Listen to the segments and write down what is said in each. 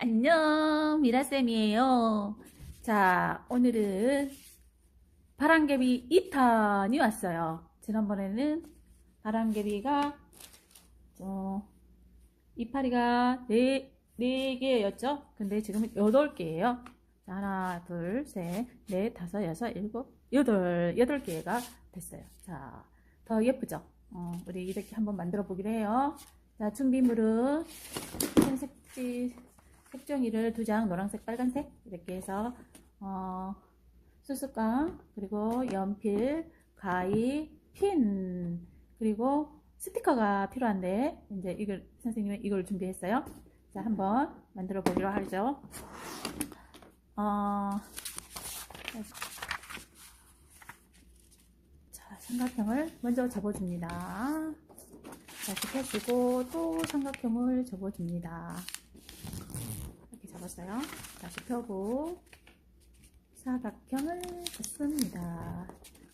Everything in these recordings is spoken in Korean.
안녕, 미라쌤이에요. 자, 오늘은 바람개비 2탄이 왔어요. 지난번에는 바람개비가, 어, 이파리가 4, 네개였죠 근데 지금은 8개예요. 하나, 둘, 셋, 넷, 다섯, 여섯, 일곱, 여덟, 여덟 개가 됐어요. 자, 더 예쁘죠? 어, 우리 이렇게 한번 만들어 보기로 해요. 자, 준비물은 흰색지 색종이를 두 장, 노란색, 빨간색 이렇게 해서 어, 수수깡 그리고 연필, 가위, 핀 그리고 스티커가 필요한데 이제 이걸 선생님은 이걸 준비했어요. 자, 한번 만들어 보기로 하죠. 어, 자, 삼각형을 먼저 접어줍니다. 다시 펴주고 또 삼각형을 접어줍니다. 이렇게 접었어요. 다시 펴고 사각형을 접습니다.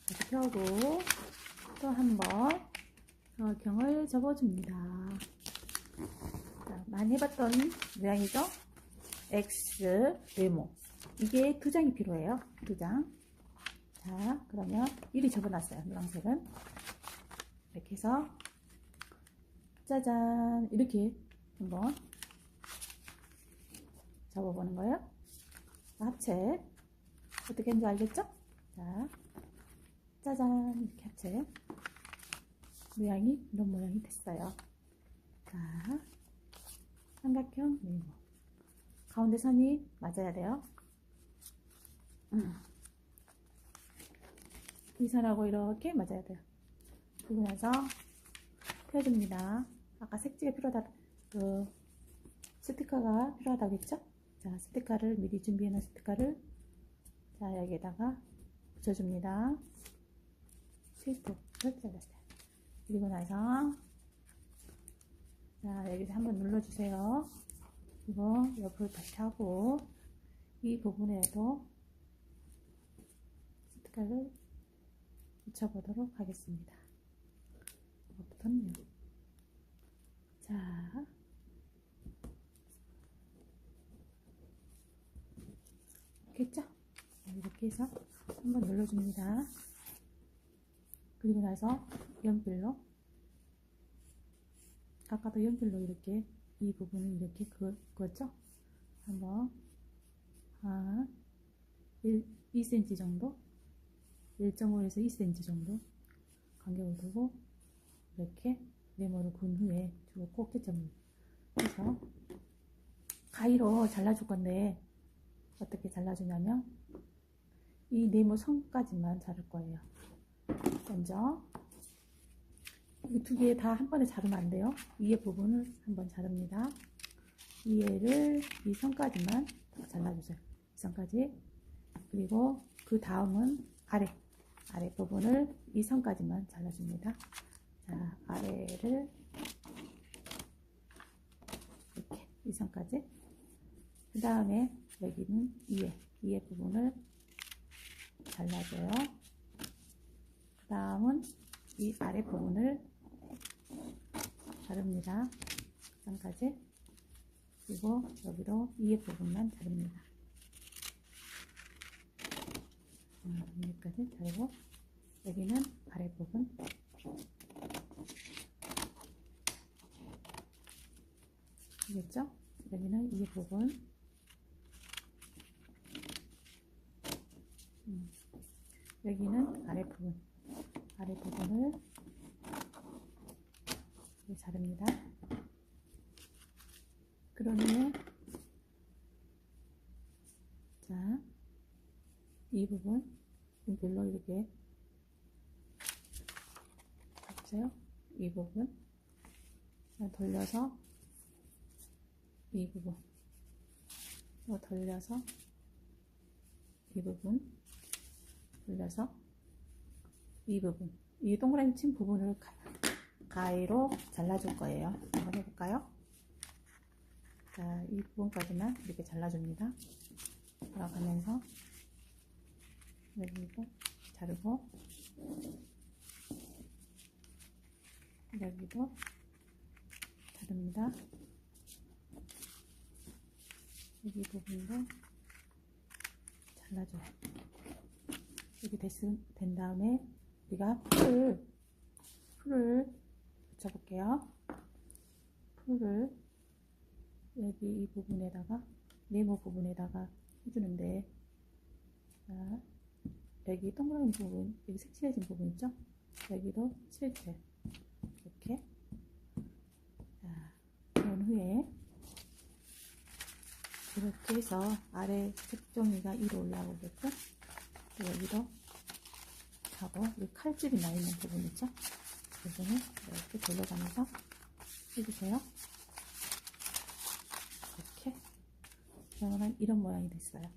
다시 펴고 또 한번 사각형을 접어줍니다. 자, 많이 해봤던 모양이죠? X, 네모. 이게 두 장이 필요해요. 두 장. 자, 그러면 이리 접어놨어요. 노란색은. 이렇게 해서 짜잔 이렇게 한번 접어보는 거예요. 합체 어떻게 하는지 알겠죠? 자, 짜잔 이렇게 합체 모양이 이런 모양이 됐어요. 자, 삼각형 네모 가운데 선이 맞아야 돼요. 음. 이 선하고 이렇게 맞아야 돼요. 나서 펴줍니다. 아까 색지가 필요하다, 그, 스티커가 필요하다고 했죠? 자, 스티커를 미리 준비해 놓은 스티커를 자, 여기에다가 붙여줍니다. 쉐이프를 잘랐어요. 그리고 나서 자, 여기서 한번 눌러주세요. 그리고 옆으로 다시 하고 이 부분에도 스티커를 붙여보도록 하겠습니다. 이것부터는요. 자, 됐죠? 이렇게 해서 한번 눌러줍니다. 그리고 나서 연필로 아까도 연필로 이렇게 이 부분을 이렇게 그, 그었죠? 한번 한 1, 2cm 정도 1.5에서 2cm 정도 간격을 두고 이렇게 네모를 군 후에 주고 꼭지점을 해서 가위로 잘라줄 건데 어떻게 잘라주냐면 이 네모 선까지만 자를 거예요. 먼저 이 두 개 다 한 번에 자르면 안 돼요. 위에 부분을 한번 자릅니다. 위에를 이 선까지만 잘라주세요. 이 선까지 그리고 그 다음은 아래 아래 부분을 이 선까지만 잘라줍니다. 자, 아래를 이렇게 이 선까지. 그 다음에 여기는 위에 위에 부분을 잘라줘요. 그 다음은 이 아래 부분을 자릅니다. 그 선까지. 그리고 여기도 위에 부분만 자릅니다. 여기까지 자르고 여기는 아래 부분 알겠죠? 여기는 이 부분 음, 여기는 아래 부분 아래 부분을 이렇게 자릅니다. 그런 후에 자, 이 부분 연필로 이렇게 보세요. 이 부분 돌려서 이 부분 또 돌려서 이 부분 돌려서 이 부분 이 동그라미 친 부분을 가, 가위로 잘라줄 거예요. 한번 해볼까요? 자, 이 부분까지만 이렇게 잘라줍니다. 돌아가면서 여기도 자르고 여기도 자릅니다. 여기 부분도 잘라줘요. 이렇게 됐, 된 다음에 우리가 풀을 풀을 붙여볼게요. 풀을 여기 이 부분에다가 네모 부분에다가 해주는데 자, 여기 동그라미 부분 여기 색칠해진 부분 있죠? 여기도 칠해줘요. 이렇게 자, 그런 후에 이렇게 해서 아래 색종이가 위로 올라오게끔 여기도 하고 이 칼집이 나 있는 부분 있죠? 부분을 이렇게 돌려가면서 해주세요. 이렇게 그러면 이런 모양이 됐어요.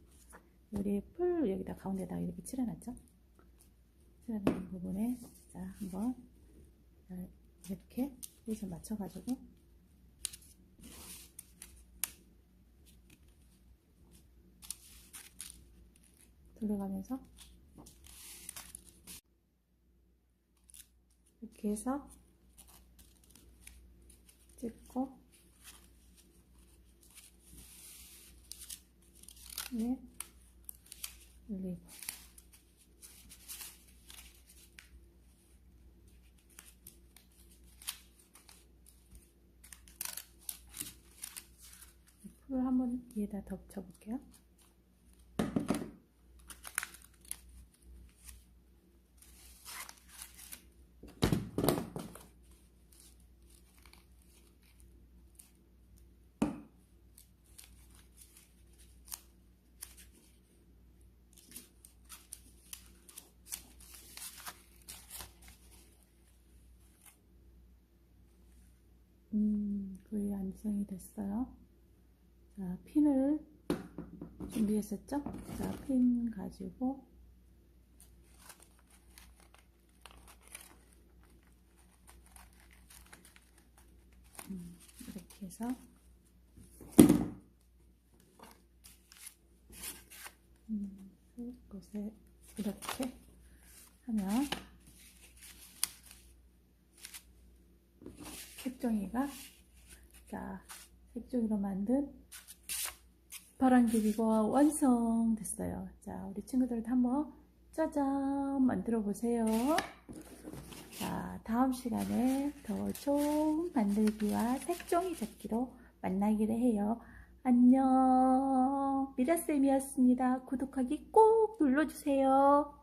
우리 풀 여기다 가운데다가 이렇게 칠해놨죠? 칠해놓은 부분에 자 한번 자, 이렇게 해서 맞춰가지고 돌려가면서 이렇게 해서 찍고 네 올리고 풀을 한번 위에다 덮쳐 볼게요. 음, 거의 완성이 됐어요. 자, 핀을 준비했었죠? 자, 핀 가지고 음, 이렇게 해서 음, 곳에 이렇게 하면 색종이가 자 색종이로 만든 바람개비가 완성됐어요. 자 우리 친구들도 한번 짜잔 만들어 보세요. 자 다음 시간에 더 좋은 만들기와 색종이 잡기로 만나기를 해요. 안녕 미라쌤이었습니다. 구독하기 꼭 눌러주세요.